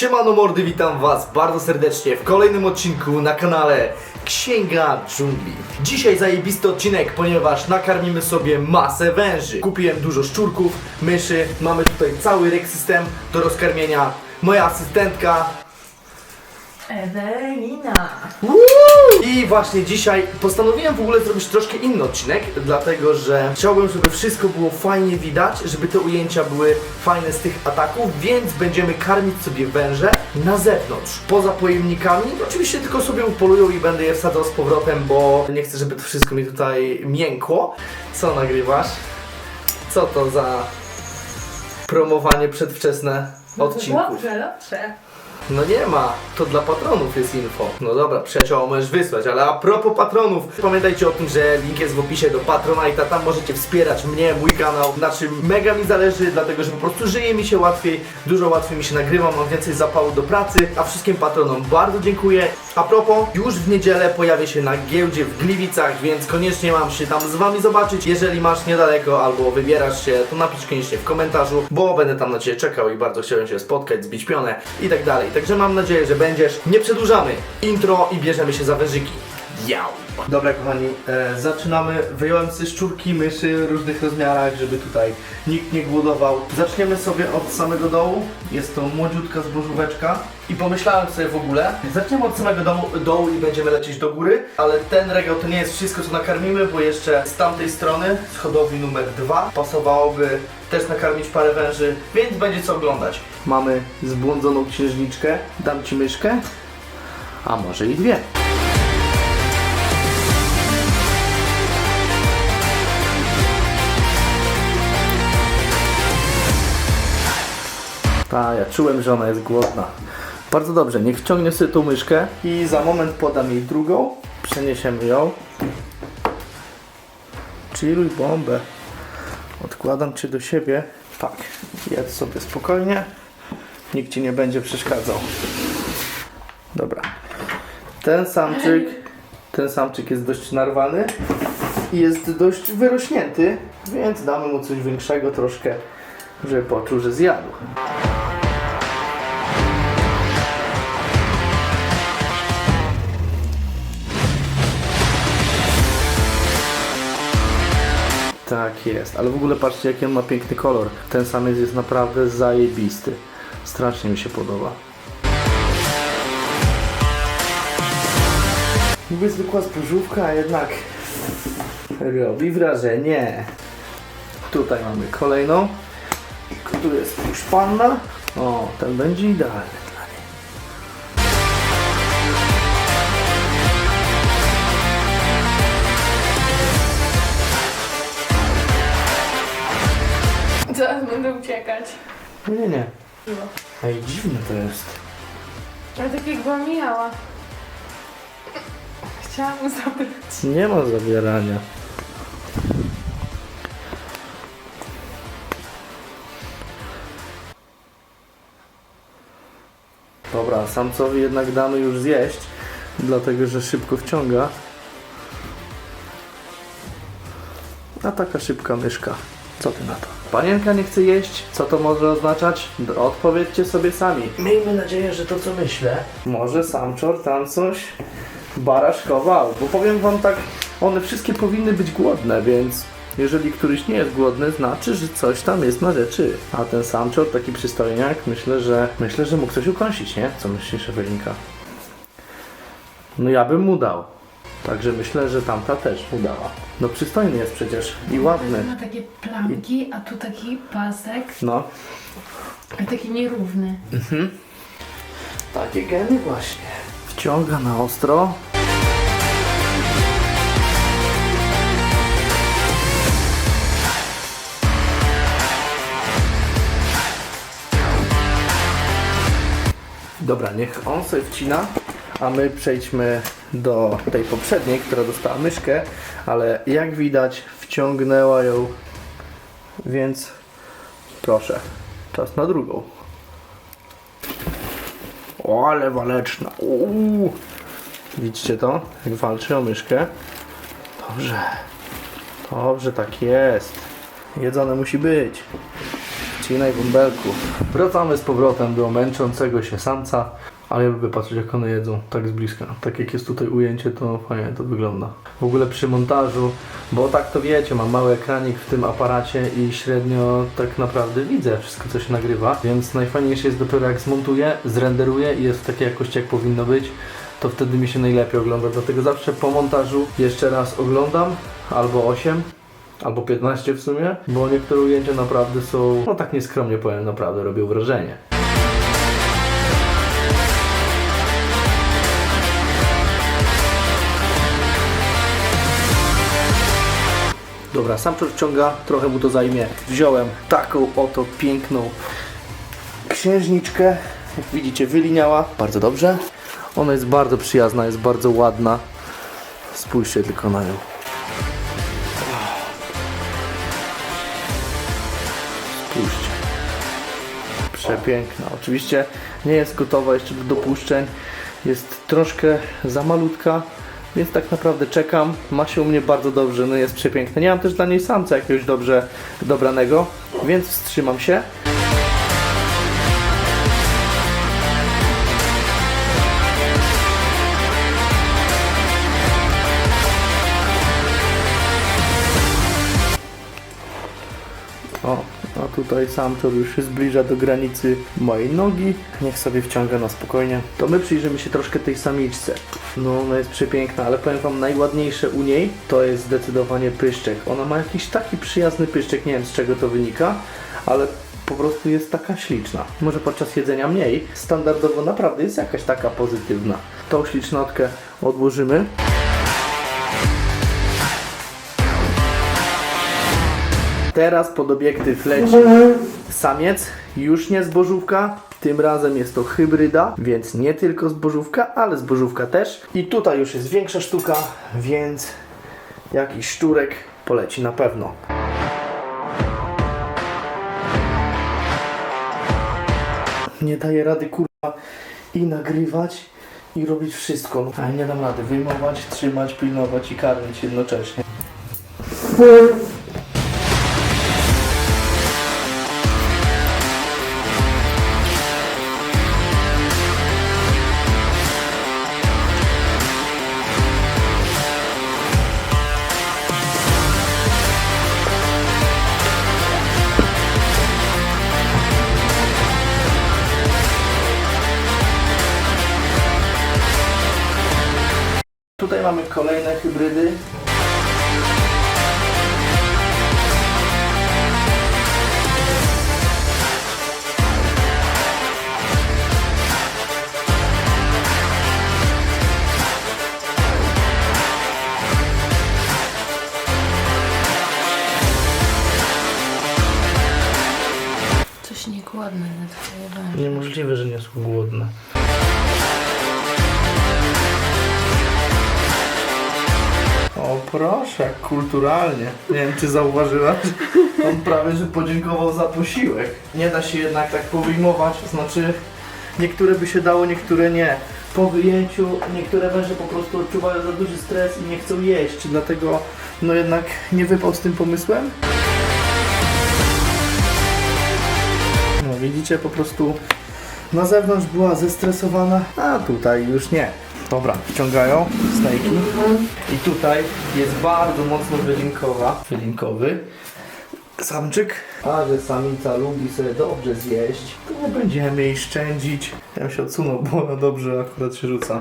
Siemano mordy, witam was bardzo serdecznie w kolejnym odcinku na kanale Księga Dżungli. Dzisiaj zajebisty odcinek, ponieważ nakarmimy sobie masę węży. Kupiłem dużo szczurków, myszy, mamy tutaj cały ryk system do rozkarmienia. Moja asystentka Ewelina. I właśnie dzisiaj postanowiłem w ogóle zrobić troszkę inny odcinek, dlatego że chciałbym, żeby wszystko było fajnie widać, żeby te ujęcia były fajne z tych ataków, więc będziemy karmić sobie węże na zewnątrz, poza pojemnikami. Oczywiście tylko sobie upolują i będę je wsadzał z powrotem, bo nie chcę, żeby to wszystko mi tutaj miękło. Co nagrywasz? Co to za promowanie przedwczesne odcinków? Dobrze, dobrze. No nie ma, to dla patronów jest info. No dobra, przyjaciół możesz wysłać, ale a propos patronów, pamiętajcie o tym, że link jest w opisie do Patronite'a, tam możecie wspierać mnie, mój kanał, na czym mega mi zależy, dlatego że po prostu żyje mi się łatwiej, dużo łatwiej mi się nagrywa, mam więcej zapału do pracy, a wszystkim patronom bardzo dziękuję. A propos, już w niedzielę pojawię się na giełdzie w Gliwicach, więc koniecznie mam się tam z wami zobaczyć. Jeżeli masz niedaleko albo wybierasz się, to napisz koniecznie w komentarzu, bo będę tam na ciebie czekał i bardzo chciałem się spotkać, zbić pionę i tak dalej. Także mam nadzieję, że będziesz. Nie przedłużamy. Intro i bierzemy się za wężyki. Dobra kochani, e, zaczynamy. Wyjąłem sobie szczurki, myszy w różnych rozmiarach, żeby tutaj nikt nie głodował. Zaczniemy sobie od samego dołu. Jest to młodziutka zbożóweczka. I pomyślałem sobie w ogóle, zaczniemy od samego domu, dołu i będziemy lecieć do góry, ale ten regał to nie jest wszystko co nakarmimy, bo jeszcze z tamtej strony, z hodowli numer dwa, pasowałoby też nakarmić parę węży, więc będzie co oglądać. Mamy zbłądzoną księżniczkę, dam ci myszkę, a może i dwie. Ta, ja czułem, że ona jest głodna. Bardzo dobrze, niech wciągnie sobie tą myszkę i za moment podam jej drugą. Przeniesiemy ją. Chilluj bombę. Odkładam cię do siebie. Tak, jedz sobie spokojnie. Nikt ci nie będzie przeszkadzał. Dobra. Ten samczyk, ten samczyk jest dość narwany i jest dość wyrośnięty, więc damy mu coś większego troszkę, żeby poczuł, że zjadł. Jest, ale w ogóle patrzcie jaki on ma piękny kolor. Ten samiec jest naprawdę zajebisty. Strasznie mi się podoba. Niby zwykła spożywka, a jednak robi wrażenie. Tutaj mamy kolejną. Tu jest już panna. O, ten będzie idealny Nie, nie, nie. Ej, dziwne to jest. Ale tak jak byłam miała. Chciałam mu zabrać. Nie ma zabierania. Dobra, samcowi jednak damy już zjeść, dlatego że szybko wciąga. A taka szybka myszka. Co ty na to? Panienka nie chce jeść? Co to może oznaczać? Odpowiedzcie sobie sami. Miejmy nadzieję, że to co myślę. Może samczor tam coś baraszkował. Bo powiem wam tak, one wszystkie powinny być głodne, więc jeżeli któryś nie jest głodny, znaczy, że coś tam jest na rzeczy. A ten samczor, taki przystojniak, myślę, że myślę, że mógł coś ukąsić, nie? Co myślisz, Ewelinka? No ja bym mu dał. Także myślę, że tamta też mu dała. No przystojny jest przecież i ładny. Ma takie plamki, a tu taki pasek. No, I taki nierówny. takie geny właśnie. Wciąga na ostro. Dobra, niech on sobie wcina, a my przejdźmy do tej poprzedniej, która dostała myszkę, ale jak widać wciągnęła ją, więc proszę, czas na drugą. O, ale waleczna. Uuu. Widzicie to? Jak walczy o myszkę. Dobrze. Dobrze, tak jest. Jedzone musi być. Sinej bąbelku. Wracamy z powrotem do męczącego się samca. Ale ja lubię patrzeć jak one jedzą, tak z bliska. Tak jak jest tutaj ujęcie, to fajnie to wygląda. W ogóle przy montażu, bo tak to wiecie, mam mały ekranik w tym aparacie i średnio tak naprawdę widzę wszystko co się nagrywa. Więc najfajniejsze jest dopiero jak zmontuję, zrenderuję i jest w takiej jakości jak powinno być to wtedy mi się najlepiej ogląda. Dlatego zawsze po montażu jeszcze raz oglądam, albo 8, albo 15 w sumie, bo niektóre ujęcia naprawdę są, no tak nieskromnie powiem, naprawdę robią wrażenie. Dobra, sam czas wciąga, trochę mu to zajmie. Wziąłem taką oto piękną księżniczkę. Jak widzicie, wyliniała. Bardzo dobrze. Ona jest bardzo przyjazna, jest bardzo ładna. Spójrzcie tylko na nią. Spójrzcie. Przepiękna. Oczywiście nie jest gotowa jeszcze do dopuszczeń. Jest troszkę za malutka, więc tak naprawdę czekam. Ma się u mnie bardzo dobrze, no jest przepiękna. Nie mam też dla niej samca jakiegoś dobrze dobranego, więc wstrzymam się. Tutaj sam to już się zbliża do granicy mojej nogi. Niech sobie wciąga na spokojnie. To my przyjrzymy się troszkę tej samiczce. No, ona jest przepiękna, ale powiem wam, najładniejsze u niej to jest zdecydowanie pyszczek. Ona ma jakiś taki przyjazny pyszczek, nie wiem z czego to wynika, ale po prostu jest taka śliczna. Może podczas jedzenia mniej. Standardowo naprawdę jest jakaś taka pozytywna. Tą ślicznotkę odłożymy. Teraz pod obiektyw leci samiec, już nie zbożówka. Tym razem jest to hybryda, więc nie tylko zbożówka, ale zbożówka też. I tutaj już jest większa sztuka, więc jakiś szczurek poleci na pewno. Nie daję rady kurwa i nagrywać i robić wszystko. No, ale nie dam rady wyjmować, trzymać, pilnować i karmić jednocześnie. Mamy kolejne hybrydy. Coś twoje węże. Niemożliwe, że nie są głodne. O proszę, kulturalnie. Nie wiem czy zauważyłaś, on prawie że podziękował za posiłek. Nie da się jednak tak powyjmować, znaczy niektóre by się dało, niektóre nie. Po wyjęciu niektóre węże po prostu odczuwają za duży stres i nie chcą jeść, dlatego no jednak nie wypał z tym pomysłem. No widzicie, po prostu na zewnątrz była zestresowana, a tutaj już nie. Dobra, wciągają snajki. I tutaj jest bardzo mocno wylinkowa, wylinkowy samczyk. A że samica lubi sobie dobrze zjeść, to nie będziemy jej szczędzić. Ja się odsunął, bo ona dobrze akurat się rzuca.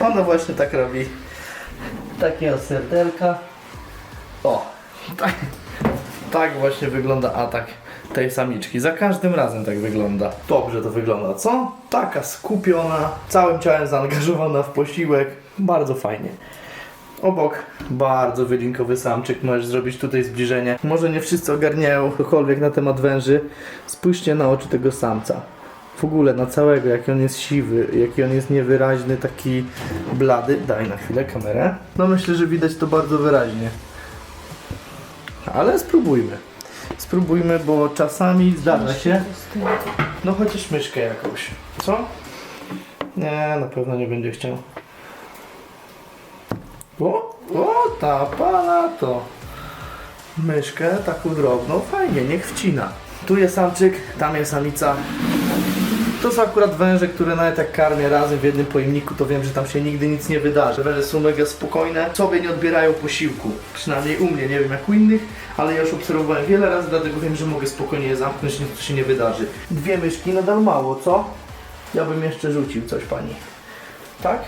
Ona właśnie tak robi. Takie serdelka. O, tak, tak właśnie wygląda atak tej samiczki. Za każdym razem tak wygląda. Dobrze to wygląda, co? Taka skupiona, całym ciałem zaangażowana w posiłek. Bardzo fajnie. Obok bardzo wylinkowy samczyk, możesz zrobić tutaj zbliżenie. Może nie wszyscy ogarniają cokolwiek na temat węży. Spójrzcie na oczy tego samca. W ogóle na całego, jaki on jest siwy, jaki on jest niewyraźny, taki blady. Daj na chwilę kamerę. No myślę, że widać to bardzo wyraźnie. Ale spróbujmy. Spróbujmy, bo czasami zdarza się. No chociaż myszkę jakąś. Co? Nie, na pewno nie będzie chciał. O, o, ta pana to. Myszkę taką drobną, fajnie, niech wcina. Tu jest samczyk, tam jest samica. To są akurat węże, które nawet jak karmię razem w jednym pojemniku, to wiem, że tam się nigdy nic nie wydarzy. Węże są mega spokojne, sobie nie odbierają posiłku. Przynajmniej u mnie, nie wiem jak u innych, ale ja już obserwowałem wiele razy, dlatego wiem, że mogę spokojnie je zamknąć, nic się nie wydarzy. Dwie myszki, nadal mało, co? Ja bym jeszcze rzucił coś pani. Tak?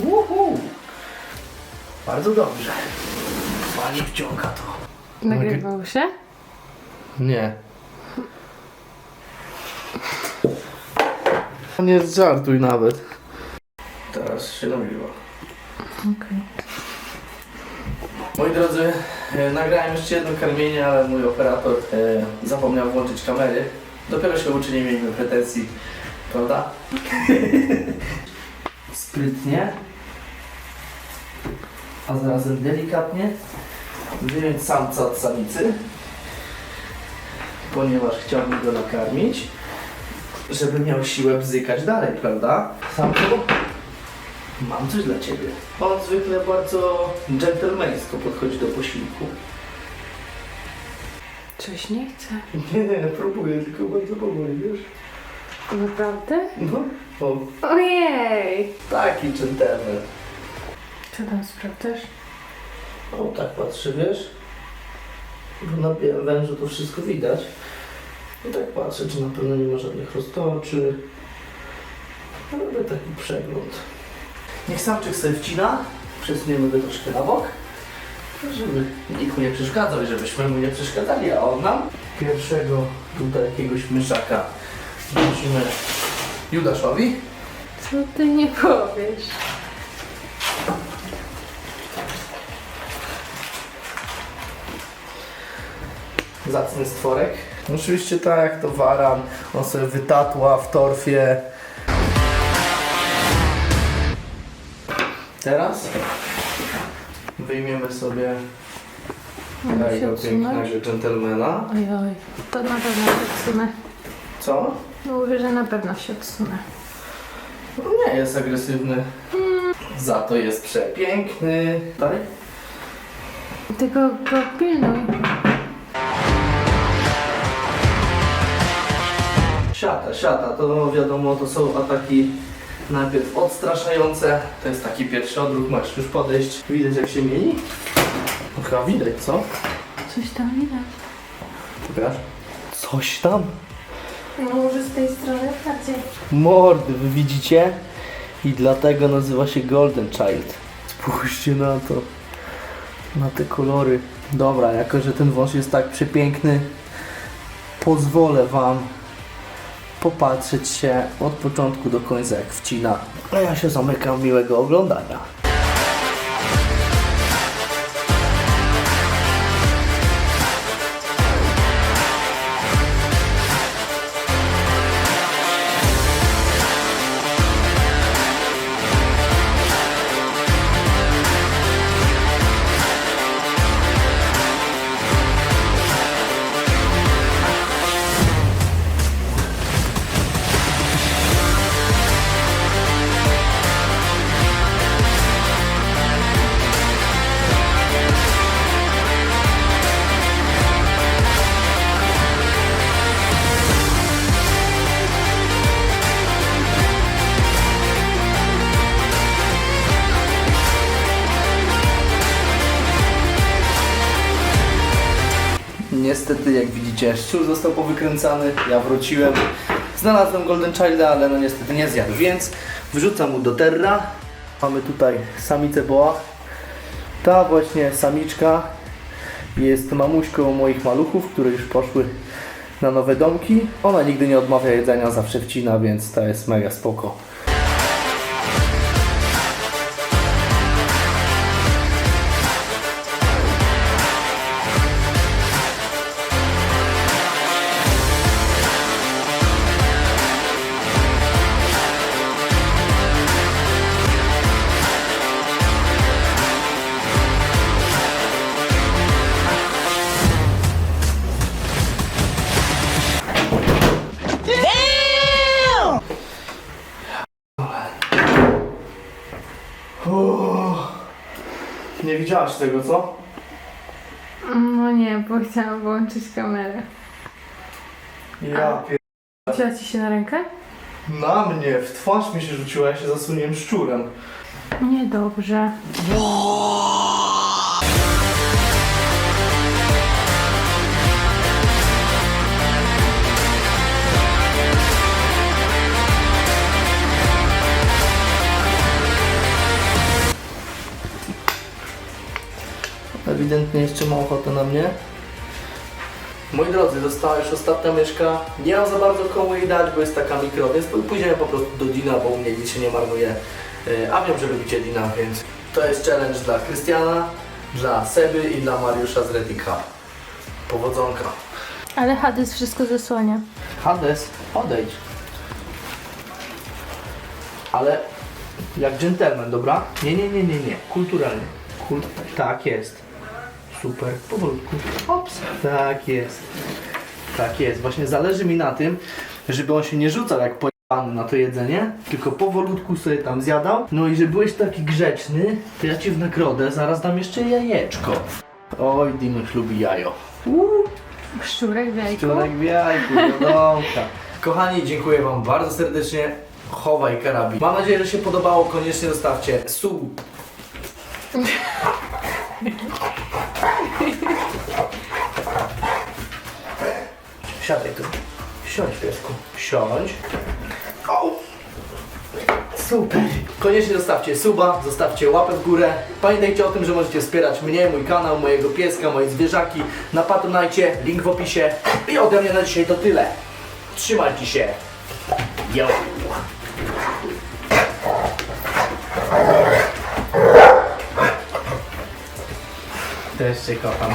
Uhu. Bardzo dobrze. Pani wciąga to. Nagrywał się? Nie. Nie żartuj nawet. Teraz się nagrywa. Okej. Moi drodzy, e, nagrałem jeszcze jedno karmienie, ale mój operator e, zapomniał włączyć kamery. Dopiero się uczy, nie miejmy pretensji, prawda? Sprytnie, a zarazem delikatnie wyjąć samca od samicy, ponieważ chciałbym go nakarmić, żeby miał siłę bzykać dalej, prawda? Samcu, mam coś dla Ciebie. On zwykle bardzo dżentelmeńsko podchodzi do posiłku. Coś nie chce. Nie, nie, próbuję, tylko bardzo powoli, wiesz? Naprawdę? No, o, Ojej! taki dżentelmen. Co tam sprawdzasz? O, tak patrzę, wiesz? Bo na białym wężu to wszystko widać. I tak patrzę, czy na pewno nie ma żadnych roztoczy. Robię taki przegląd. Niech samczyk sobie wcina. Przesuniemy go troszkę na bok. Żeby nikt mu nie przeszkadzał i żebyśmy mu nie przeszkadzali, a on nam. Pierwszego tutaj jakiegoś myszaka wrzucimy Judaszowi. Co ty nie powiesz? Zacny stworek. Oczywiście tak, jak to waran, on sobie wytatła w torfie. Teraz wyjmiemy sobie tego pięknego dżentelmena. Oj, oj. To na pewno się odsunę. Co? No mówię, że na pewno się odsunę. No nie jest agresywny. Za to jest przepiękny. Tak? Tylko go pilnuj. Siata, siata, to wiadomo, to są ataki najpierw odstraszające. To jest taki pierwszy odruch, masz już podejść. Widać jak się mieni? No chyba widać, co? Coś tam widać. Pokaż. Coś tam? No może z tej strony bardziej. Mordy, wy widzicie? I dlatego nazywa się Golden Child. Spójrzcie na to. Na te kolory. Dobra, jako że ten wąż jest tak przepiękny, pozwolę wam popatrzeć się od początku do końca jak wcina. A ja się zamykam miłego oglądania. Widzicie, szczur został powykręcany, ja wróciłem. Znalazłem Golden Childa, ale no niestety nie zjadł, więc wrzucam mu do terra. Mamy tutaj samicę boa. Ta właśnie samiczka jest mamuśką moich maluchów, które już poszły na nowe domki. Ona nigdy nie odmawia jedzenia, zawsze wcina, więc to jest mega spoko. Widziałaś tego, co? No nie, bo chciałam włączyć kamerę. Ja pier... Wzięła ci się na rękę? Na mnie, w twarz mi się rzuciła, ja się zasuniłem szczurem. Niedobrze. Ewidentnie jeszcze ma ochotę na mnie. Moi drodzy, została już ostatnia myszka. Nie mam za bardzo komu jej dać, bo jest taka mikro, więc pójdziemy po prostu do Dina, bo u mnie nic się nie marnuje. Yy, A wiem, że lubicie Dina, więc to jest challenge dla Krystiana, dla Seby i dla Mariusza z Redika. Powodzonka. Ale Hades wszystko zasłania. Hades, odejdź. Ale jak dżentelmen, dobra? Nie, nie, nie, nie, nie. Kulturalnie. Kul... Tak jest. Super. Powolutku. Ops. Tak jest. Tak jest. Właśnie zależy mi na tym, żeby on się nie rzucał jak pojebany na to jedzenie, tylko powolutku sobie tam zjadał. No i że byłeś taki grzeczny, to ja ci w nagrodę zaraz dam jeszcze jajeczko. Oj, Dinuś lubi jajo. Uuu. Szczurek w jajku. Szczurek w jajku, wiadomka. Kochani, dziękuję Wam bardzo serdecznie. Chowaj karabin. Mam nadzieję, że się podobało. Koniecznie zostawcie sub. Siadaj tu. Siądź, piesku. Siądź. Au. Super. Koniecznie zostawcie suba, zostawcie łapę w górę. Pamiętajcie o tym, że możecie wspierać mnie, mój kanał, mojego pieska, moje zwierzaki na Patronite, link w opisie. I ode mnie na dzisiaj to tyle. Trzymajcie się. Yo. Też cię kocham.